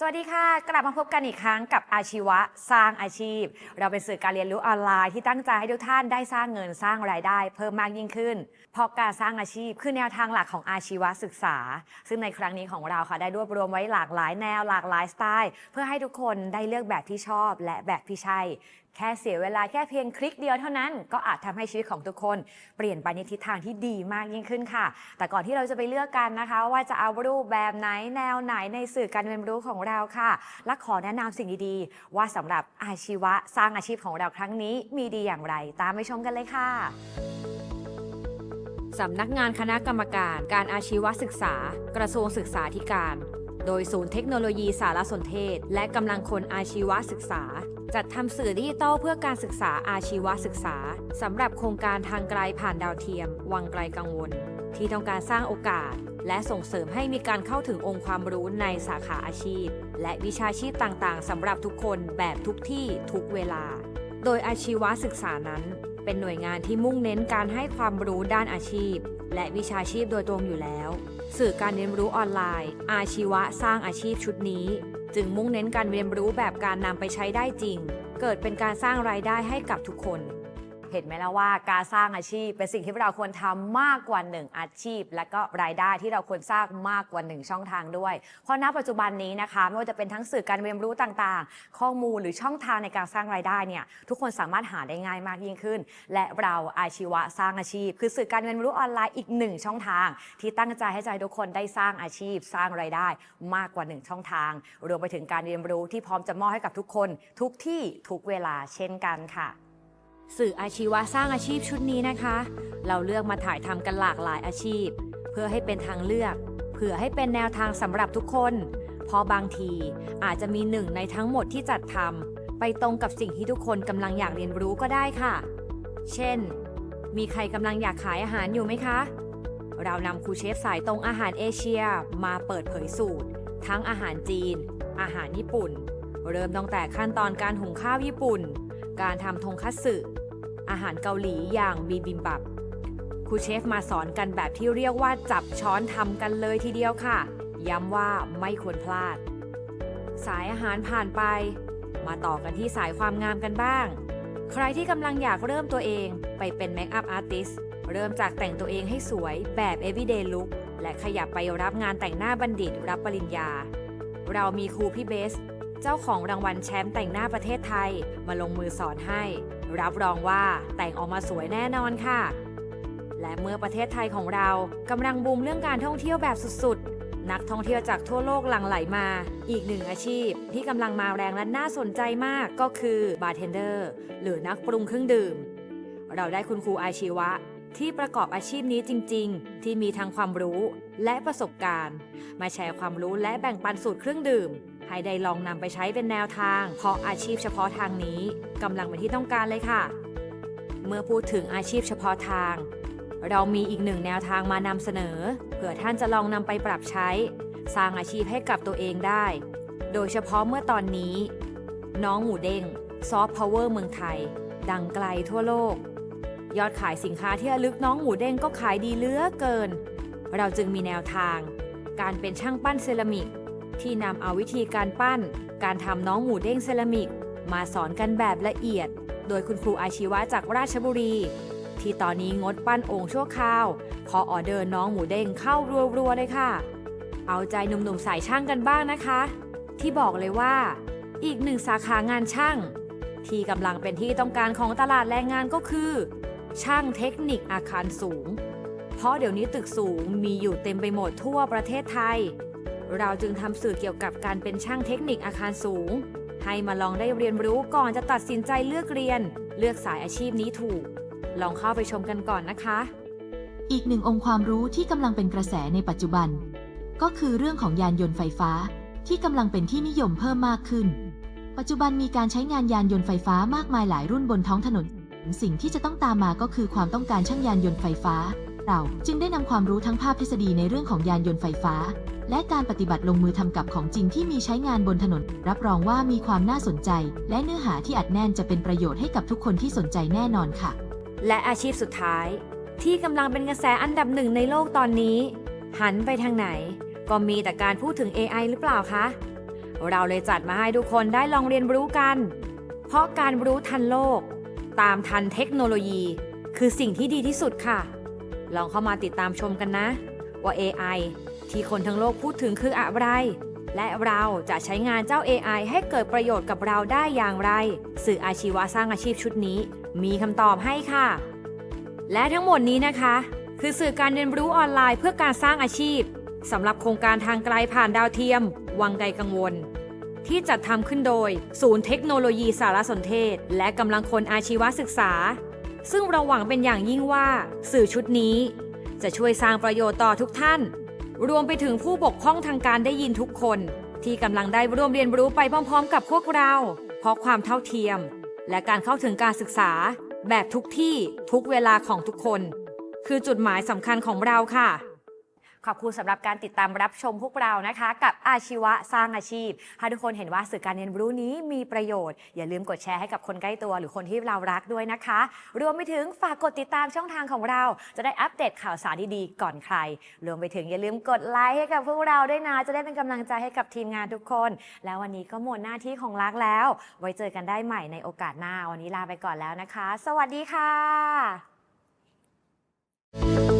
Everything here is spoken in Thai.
สวัสดีค่ะ กลับมาพบกันอีกครั้งกับอาชีวะสร้างอาชีพ เราเป็นสื่อการเรียนรู้ออนไลน์ที่ตั้งใจให้ทุกท่านได้สร้างเงินสร้างรายได้ เพิ่มมากยิ่งขึ้น เพราะการสร้างอาชีพคือแนวทางหลักของอาชีวศึกษา ซึ่งในครั้งนี้ของเราค่ะได้รวบรวมไว้หลากหลายแนวหลากหลายสไตล์ เพื่อให้ทุกคนได้เลือกแบบที่ชอบและแบบที่ใช่แค่เสียเวลาแค่เพียงคลิกเดียวเท่านั้น ก็อาจทำให้ชีวิตของทุกคนเปลี่ยนไปในทิศทางที่ดีมากยิ่งขึ้นค่ะ แต่ก่อนที่เราจะไปเลือกกันนะคะ ว่าจะเอารูปแบบไหนแนวไหนในสื่อการเรียนรู้ของเราค่ะ และขอแนะนำสิ่งดีๆ ว่าสำหรับอาชีวะสร้างอาชีพของเราครั้งนี้มีดีอย่างไร ตามไปชมกันเลยค่ะสำนักงานคณะกรรมการการอาชีวศึกษา กระทรวงศึกษาธิการ โดยศูนย์เทคโนโลยีสารสนเทศ และกำลังคนอาชีวศึกษา จัดทำสื่อดิจิตอลเพื่อการศึกษาอาชีวศึกษาสำหรับโครงการทางไกลผ่านดาวเทียม วังไกลกังวล ที่ต้องการสร้างโอกาส และส่งเสริมให้มีการเข้าถึงองค์ความรู้ในสาขาอาชีพ และวิชาชีพต่างๆสำหรับทุกคนแบบทุกที่ทุกเวลา โดยอาชีวศึกษานั้น เป็นหน่วยงานที่มุ่งเน้นการให้ความรู้ด้านอาชีพ และวิชาชีพโดยตรงอยู่แล้ว สื่อการเรียนรู้ออนไลน์ อาชีวะสร้างอาชีพชุดนี้ จึงมุ่งเน้นการเรียนรู้แบบการนำไปใช้ได้จริง เกิดเป็นการสร้างรายได้ให้กับทุกคน เห็นไหมแล้วว่าการสร้างอาชีพเป็นสิ่งที่เราควรทำมากกว่าหนึ่งอาชีพ และก็รายได้ที่เราควรสร้างมากกว่าหนึ่งช่องทางด้วย เพราะณปัจจุบันนี้นะคะไม่ว่าจะเป็นทั้งสื่อการเรียนรู้ต่างๆ ข้อมูลหรือช่องทางในการสร้างรายได้เนี่ยทุกคนสามารถหาได้ง่ายมากยิ่งขึ้น และเราอาชีวะสร้างอาชีพ คือสื่อการเรียนรู้ออนไลน์อีกหนึ่งช่องทาง ที่ตั้งใจให้ใจทุกคนได้สร้างอาชีพ สร้างรายได้มากกว่าหนึ่งช่องทาง รวมไปถึงการเรียนรู้ที่พร้อมจะมอบให้กับทุกคน ทุกที่ทุกเวลาเช่นกันค่ะ สื่ออาชีวะสร้างอาชีพชุดนี้นะคะ เราเลือกมาถ่ายทำกันหลากหลายอาชีพ เพื่อให้เป็นทางเลือกเพื่อให้เป็นแนวทางสำหรับทุกคน เพราะบางทีอาจจะมีหนึ่งในทั้งหมดที่จัดทำไปตรงกับสิ่งที่ทุกคนกำลังอยากเรียนรู้ก็ได้ค่ะ เช่น มีใครกำลังอยากขายอาหารอยู่ไหมคะ เรานำครูเชฟสายตรงอาหารเอเชียมาเปิดเผยสูตร ทั้งอาหารจีน อาหารญี่ปุ่น เริ่มตั้งแต่ขั้นตอนการหุงข้าวญี่ปุ่น การทำทงคัตสึ อาหารเกาหลีอย่างบีบิมบับครูเชฟมาสอนกันแบบที่เรียกว่าจับช้อนทำกันเลยทีเดียวค่ะ ย้ำว่าไม่ควรพลาด สายอาหารผ่านไป มาต่อกันที่สายความงามกันบ้าง ใครที่กำลังอยากเริ่มตัวเองไปเป็นเมคอัพอาร์ติสเริ่มจากแต่งตัวเองให้สวยแบบ everyday look และขยับไปรับงานแต่งหน้าบัณฑิตรับปริญญา เรามีครูพี่เบส เจ้าของรางวัลแชมป์แต่งหน้าประเทศไทยมาลงมือสอนให้ รับรองว่าแต่งออกมาสวยแน่นอนค่ะ และเมื่อประเทศไทยของเรากำลังบูมเรื่องการท่องเที่ยวแบบสุดๆ นักท่องเที่ยวจากทั่วโลกหลั่งไหลมา อีกหนึ่งอาชีพที่กำลังมาแรงและน่าสนใจมากก็คือบาร์เทนเดอร์หรือนักปรุงเครื่องดื่ม เราได้คุณครูอาชีวะที่ประกอบอาชีพนี้จริง ๆ ที่มีทั้งความรู้และประสบการณ์ มาแชร์ความรู้และแบ่งปันสูตรเครื่องดื่ม ให้ได้ลองนำไปใช้เป็นแนวทาง เพราะอาชีพเฉพาะทางนี้กำลังเป็นที่ต้องการเลยค่ะ เมื่อพูดถึงอาชีพเฉพาะทาง เรามีอีกหนึ่งแนวทางมานำเสนอเผื่อท่านจะลองนำไปปรับใช้ สร้างอาชีพให้กับตัวเองได้ โดยเฉพาะเมื่อตอนนี้ น้องหมูเด้งซอฟต์พาวเวอร์เมืองไทย ดังไกลทั่วโลก ยอดขายสินค้าที่ระลึกน้องหมูเด้งก็ขายดีเลือเกิน เราจึงมีแนวทาง การเป็นช่างปั้นเซรามิก ที่นำเอาวิธีการปั้น การทำน้องหมูเด้งเซรามิก มาสอนกันแบบละเอียด โดยคุณครูอาชีวะจากราชบุรี ที่ตอนนี้งดปั้นโอ่งชั่วคราวเพอออเดอร์น้องหมูเด้งเข้ารัวๆเลยค่ะ เอาใจหนุ่มๆสายช่างกันบ้างนะคะ ที่บอกเลยว่า อีกหนึ่งสาขางานช่าง ที่กำลังเป็นที่ต้องการของตลาดแรงงานก็คือ ช่างเทคนิคอาคารสูง เพราะเดี๋ยวนี้ตึกสูงมีอยู่เต็มไปหมดทั่วประเทศไทย เราจึงทำสื่อเกี่ยวกับการเป็นช่างเทคนิคอาคารสูง ให้มาลองได้เรียนรู้ก่อนจะตัดสินใจเลือกเรียน เลือกสายอาชีพนี้ถูก ลองเข้าไปชมกันก่อนนะคะ อีกหนึ่งองค์ความรู้ที่กำลังเป็นกระแสในปัจจุบัน ก็คือเรื่องของยานยนต์ไฟฟ้า ที่กำลังเป็นที่นิยมเพิ่มมากขึ้น ปัจจุบันมีการใช้งานยานยนต์ไฟฟ้ามากมายหลายรุ่นบนท้องถนน สิ่งที่จะต้องตามมาก็คือความต้องการช่างยานยนต์ไฟฟ้าเราจึงได้นำความรู้ทั้งภาพทฤษฎีในเรื่องของยานยนต์ไฟฟ้า และการปฏิบัติลงมือทำกับของจริงที่มีใช้งานบนถนน รับรองว่ามีความน่าสนใจ และเนื้อหาที่อัดแน่นจะเป็นประโยชน์ให้กับทุกคนที่สนใจแน่นอนค่ะ และอาชีพสุดท้าย ที่กำลังเป็นกระแสอันดับหนึ่งในโลกตอนนี้ หันไปทางไหน ก็มีแต่การพูดถึง AI หรือเปล่าคะ เราเลยจัดมาให้ทุกคนได้ลองเรียนรู้กัน เพราะการรู้ทันโลก ตามทันเทคโนโลยี คือสิ่งที่ดีที่สุดค่ะ ลองเข้ามาติดตามชมกันนะว่า AI ที่คนทั้งโลกพูดถึงคืออะไร และเราจะใช้งานเจ้า AI ให้เกิดประโยชน์กับเราได้อย่างไร สื่ออาชีวะสร้างอาชีพชุดนี้ มีคำตอบให้ค่ะ และทั้งหมดนี้นะคะ คือสื่อการเรียนรู้ออนไลน์เพื่อการสร้างอาชีพสำหรับโครงการทางไกลผ่านดาวเทียม วังไกลกังวล ที่จัดทำขึ้นโดย ศูนย์เทคโนโลยีสารสนเทศ และกำลังคนอาชีวศึกษา ซึ่งเราหวังเป็นอย่างยิ่งว่า สื่อชุดนี้ จะช่วยสร้างประโยชน์ต่อทุกท่าน รวมไปถึงผู้บกพร่องทางการได้ยินทุกคน ที่กำลังได้ร่วมเรียนรู้ไปพร้อม ๆ กับพวกเรา เพราะความเท่าเทียม และการเข้าถึงการศึกษา แบบทุกที่ทุกเวลาของทุกคน คือจุดหมายสำคัญของเราค่ะ ขอบคุณสำหรับการติดตามรับชมพวกเรานะคะ กับอาชีวะสร้างอาชีพถ้าทุกคนเห็นว่าสื่อการเรียนรู้นี้มีประโยชน์ อย่าลืมกดแชร์ให้กับคนใกล้ตัว หรือคนที่เรารักด้วยนะคะ รวมไปถึงฝากกดติดตามช่องทางของเรา จะได้อัปเดตข่าวสารดีๆก่อนใคร รวมไปถึงอย่าลืมกดไลค์ให้กับพวกเราด้วยนะจะได้เป็นกำลังใจให้กับทีมงานทุกคน แล้ววันนี้ก็หมดหน้าที่ของรักแล้ว ไว้เจอกันได้ใหม่ในโอกาสหน้าวันนี้ลาไปก่อนแล้วนะคะ สวัสดีค่ะ